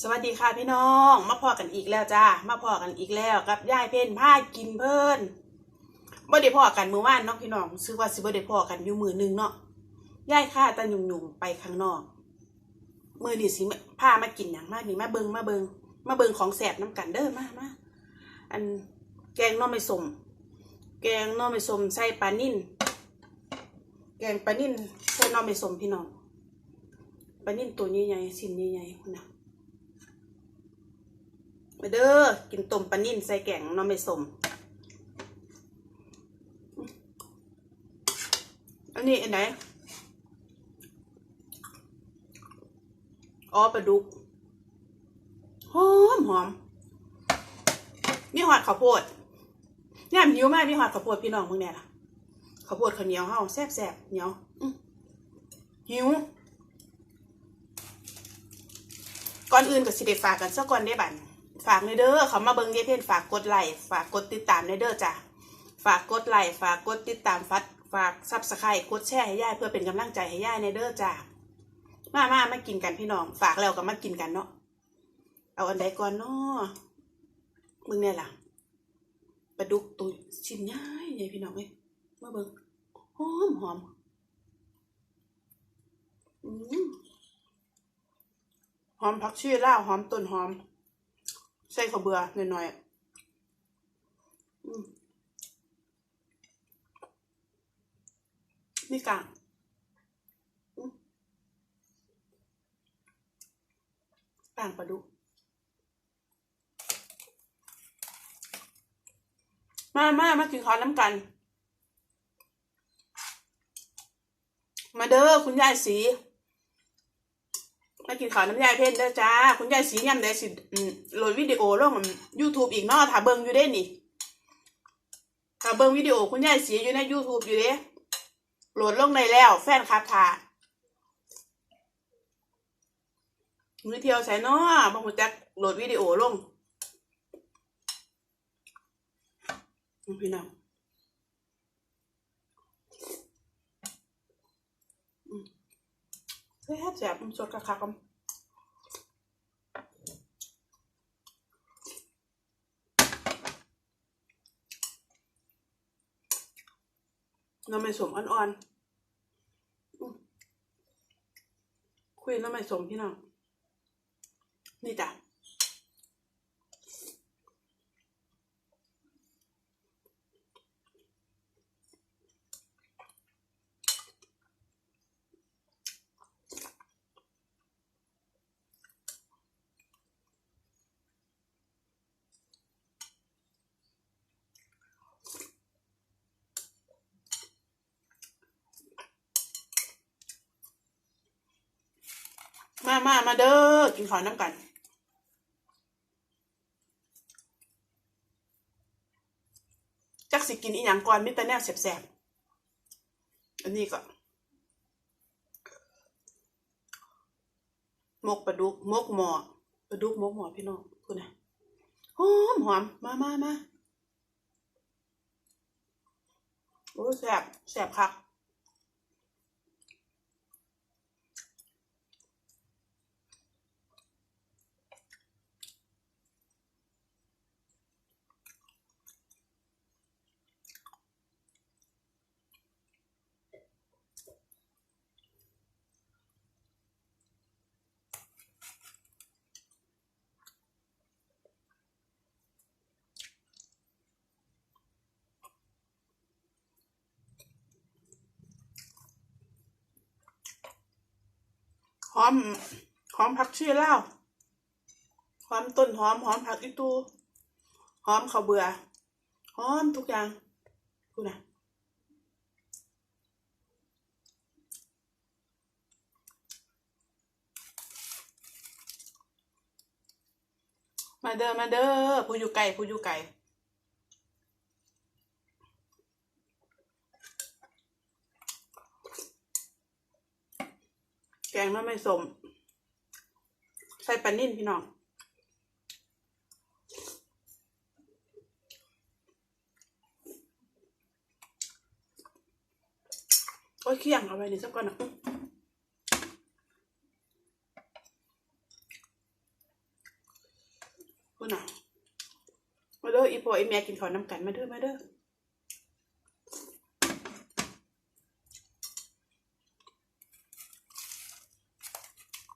สวัสดีค่ะพี่น้องมาพอกันอีกแล้วจ้ามาพอกันอีกแล้วกับยายเพ่นผ้ากินเพิ่นบ่ได้พอกันมื้อวานเนาะพี่น้องซื้อว่าสิบ่ได้พอกันอยู่มือหนึงเนาะยายค่าตาหยุ่งๆไปข้างนอก มือนี้สิพามากินหยังมากนี่มาเบิงมาเบิงมาเบิงของแสบน้ำกันเด้อมามาอันแกงน่อไม้ส้มแกงน่อไม้ส้มใส่ปลานิ่นแกงปลานิ่นใส่น่อไม้ส้มพี่น้องปลานิ่นตัวใหญ่ๆชิ้นใหญ่ๆคุณนะ มาเด้อกินต้มปลานิ่นใส่แกงน้ำไม่สม อันนี้อันไหน อ๋อปลาดุก หอมหอมมีหอดข้าวโพดย่ามหิวมากมีหอดข้าวโพดพี่น้องมึงเนี่ยล่ะข้าวโพดข้าวเหนียวเฮาแซ่บแซ่บเหนียวหิวก่อนอื่นก็สิได้ฝากกันสักก่อนได้บัด ฝากในเด้อเขามาเบิ่งเยเพ่นฝากกดไลค์ฝากกดติดตามในเด้อจ้ะฝากกดไลค์ฝากกดติดตามฟัดฝากซับสไครต์กดแชร์ให้ย่ายเพื่อเป็นกำลังใจให้ย่ายในเด้อจ้ะมามามากินกันพี่น้อง ฝากแล้วก็มากินกันเนาะเอาอันใดก่อนเนาะมึงเนี่ยล่ะปลาดุกตัวชิ้นใหญ่ใหญ่พี่น้องเอ้ยมาเบิ่งหอมหอมอืมหอมผักชีลาวหอมต้นหอม ใส่ข้าวเบื่อหน่อยๆอืมนี่กลางอืมกลางปลาดุกมามามากินข้าวน้ำกัน มาเด้อคุณยายสี มากินข้าวน้ำยายเพ่นเด้อจ้า คุณยายสียำได้สิโหลดวิดีโอลงยูทูบอีกเนาะถ้าเบิ่งอยู่เด้นี่ถ้าเบิ่งวิดีโอคุณยายสีอยู่ใน YouTube อยู่เด้โหลดลงได้แล้ว แฟนคลับทามือเที่ยวใส่เนาะบางคนจักโหลดวิดีโอลงพี่น้อง แซ่บแซ่บมันสดกะคักกันน้ำไม่สมอ่อนๆคุยน้ำไม่สมพี่น้องนี่จ้ะ มามามาเด้อกินข้าวน้ำกันจักสิกินอีหยังก่อนมิตรแนวแสบๆอันนี้ก็มกปลาดุกมกหมอปลาดุกมกหมอพี่น้องคุณนะหอมหอมมามามาโอ้แสบแสบคัก หอมหอมผักชีลาวหอมต้นหอมหอมผักอีตูหอมข้าวเบื่อหอมทุกอย่างพูนะมาเด้อมาเด้อผู้อยู่ไกลผู้อยู่ไก แกงน้ำไม่สม ใส่ปลานิ่นพี่น้องโอ้ยเคี่ยงเอาไว้นี่สักก่อนนะพูดน่ะมาเด้ออีพ่ออีแม่กินข้าวน้ำกันมาเด้อมาเด้อ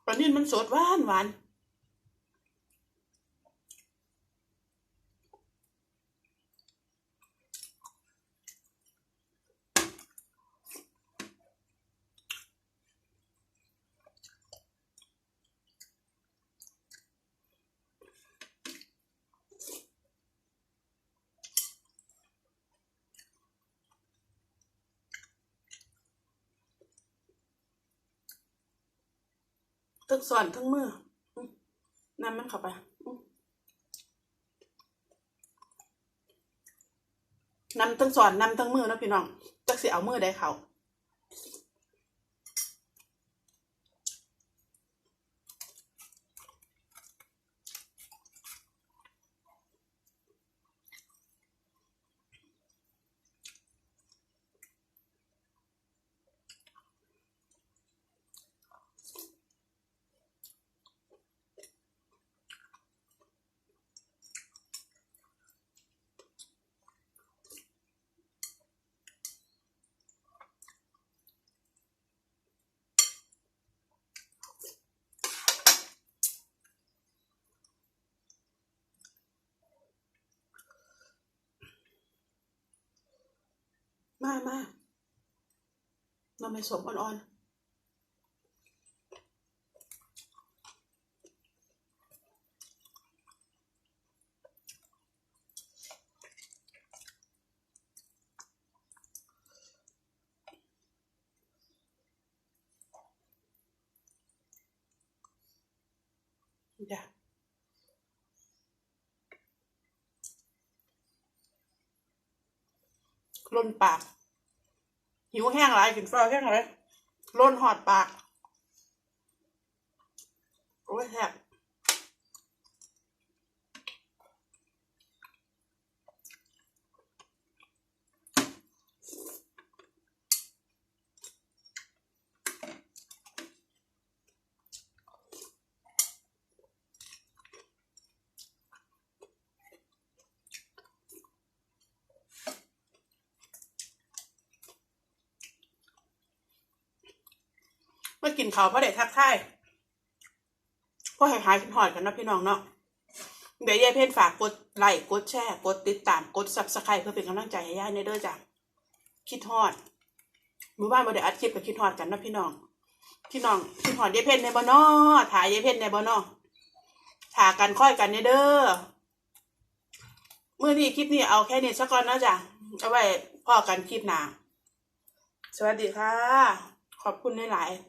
ปลานิ่นมันสดหวานหวาน ทั้งสอนทั้งมือน้ำมันเข้าไปนำทั้งสอนนำทั้งมือนะพี่น้องจักสิเอามือได้เขา มามาเราไม่สมอ่อนๆจ้ะล้นปาก หิวแห้งหลายกินฟ้าแห้งเลยล้นหอดปาก โอ้ยแซ่บ เมื่อกินข้าวพระเด็ทักทายก็หายหายกินหอดกันนะพี่น้องเนาะเดี๋ยวยายเพนฝากกดไลค์กดแชร์ กดติดตามกดซับสไครต์เพื่อเป็นกำลังใจให้ยายในเด้อจ้ะคิดฮอดมือบ้านมาเดี๋ยวอัดคลิปกับคิดฮอดกันนะพี่น้องพี่น้องคิดฮอดยายเพนในบ่นอถ่ายยายเพนในบ่นอถ่ากันค่อยกันในเด้อเมื่อนี้คลิปนี้เอาแค่นี้สักก่อนนะจ้ะเอาไว้พ่อกันคลิปหนาสวัสดีค่ะ ขอบคุณหลายๆ